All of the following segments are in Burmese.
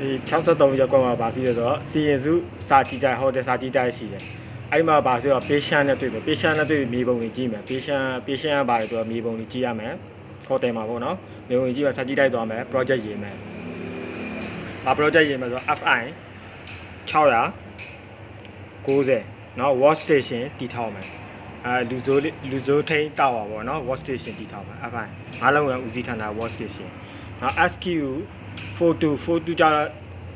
ဒီ63ရက်ကွက်မှာပါစီးတယ်ဆိုတော့စီရင်စုစာကြည့်တိုင်းဟိုတယ်စာကြည့်တိုင်းရှိတယ်အဲ့မှာပါဆိုတော့ patient နဲ့တွေ့မယ် patient နဲ့တွေ့ပြီးမြေပုံတွေကြည့်မယ် patient patient ကပါတယ်သူကမြေပုံတွေကြည့်ရမယ်ဟိုတယ်မှာပေါ့နော်မြေပုံတွေကြည့်မှာစာကြည့်တိုင်းသွားမယ် project ရေးမယ်ဘာ project ရေးမယ်ဆိုတော့ FI 690နော် watch station တီထောင်မယ်အဲလူဇိုးလူဇိုးထိန်တောက်ပါပေါ့နော် watch station တီထောင်မယ် FI ငါးလုံးကဦးစီးဌာန watch station နော် SQ photo photo ကြတော့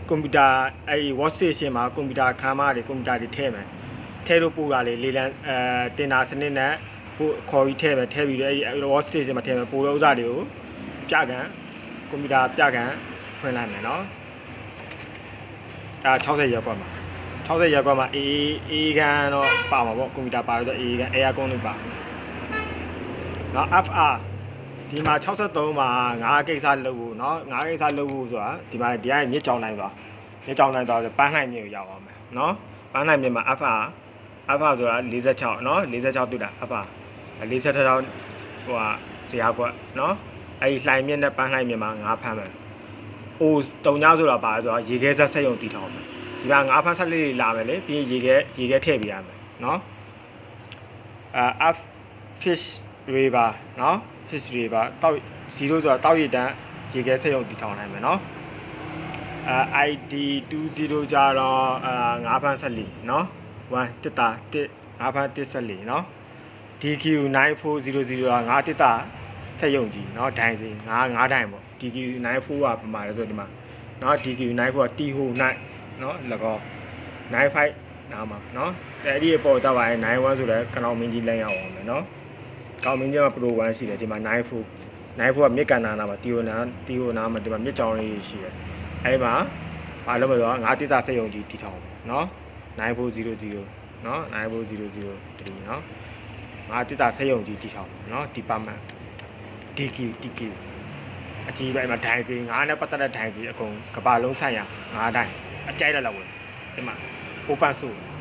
ကွန်ပျူတာအဲ့ watch station မှာကွန်ပျူတာခမ်းမတွေကွန်ပျူတာတွေထည့်မယ်ထည့်လို့ပို့တာလေလေလံအဲတင်တာစနစ်နဲ့ပို့ခေါ်ပြီးထည့်မယ်ထည့်ပြီးတော့အဲ့ watch station မှာထည့်မယ်ပို့တော့ဥစားတွေကိုပြကန်ကွန်ပျူတာပြကန်ဖွင့်လိုက်မယ်နော်အဲ60ရက်ကွက်မှာ60ရက်ကွက်မှာအေးအေးကန်တော့ပါမှာပေါ့ကွန်ပျူတာပါလို့ဆိုအေးကန် air con လို့ပါနော် FR ဒီမှာ63မှာ9ကိစ္စလုပ်ဖို့เนาะ9ကိစ္စလုပ်ဖို့ဆိုတာဒီမှာဒီကမြစ်ကြောင်တိုင်းသွားမြစ်ကြောင်တိုင်းသွားဆိုပန်းနိုင်မြေကိုရောက်အောင်မယ်เนาะပန်းနိုင်မြေမှာ FR FR ဆိုတာ46เนาะ46တွေ့တာ FR 46ထောင်ဟိုဟာဇေယျကွက်เนาะအဲ့ဒီလှိုင်မြစ်နဲ့ပန်းလှိုင်မြစ်မှာ9ဖမ်းမယ်အိုးတုံညဆိုတာပါလဲဆိုတော့ရေခဲဆက်ဆက်ယုံတီထောင်မယ်ဒီမှာ9ဖမ်းဆက်လေးတွေလာမယ်လေပြီးရင်ရေခဲရေခဲထည့်ပေးရမယ်เนาะအာ F fish river เนาะ fish river တောက်0ဆိုတာတောက်ရည်တန်းရေခဲဆက်ယုံတီထောင်နိုင်မယ်เนาะအာ ID 20ကြတော့အာ9ဖမ်းဆက်လီเนาะ1တစ်တာ1 9ဖမ်း1ဆက်လီเนาะ DQ 9400ကငါတစ်တာဆက်ယုံကြည်เนาะဒိုင်စီငါငါဒိုင်ပေါ့ DQ 94ကပမာလဲဆိုဒီမှာเนาะ DQ 94ကတီဟို9เนาะလကော95နားမှာเนาะแต่အဲ့ဒီအပေါ်တော့ပါရင်91ဆိုလဲကနောင်မင်းကြီးလမ်းရောက်အောင်မယ်เนาะ ကောင်းမင်းကျမ Pro 1ရှိတယ်ဒီမှာ94 94ကမြစ်ကန်နာနာမှာတီယိုနာတီယိုနာမှာဒီမှာမြစ်ကြောင်လေးရှိတယ်အဲဒီမှာဘာလို့မလဲငါတိတာစက်ယုံကြီးတီထောင်နော်9400နော်9400ဒီနော်ငါတိတာစက်ယုံကြီးတီထောင်နော်ဒီပါမန်ဒီကီဒီကီအကြီးပိုင်းမှာဒိုင်စီငါးနဲ့ပတ်သက်တဲ့ဒိုင်စီအကုန်ကဘာလုံးဆိုင်ရာငါးဒိုင်အကြိုက်တဲ့လောက်ဝင်ဒီမှာ open source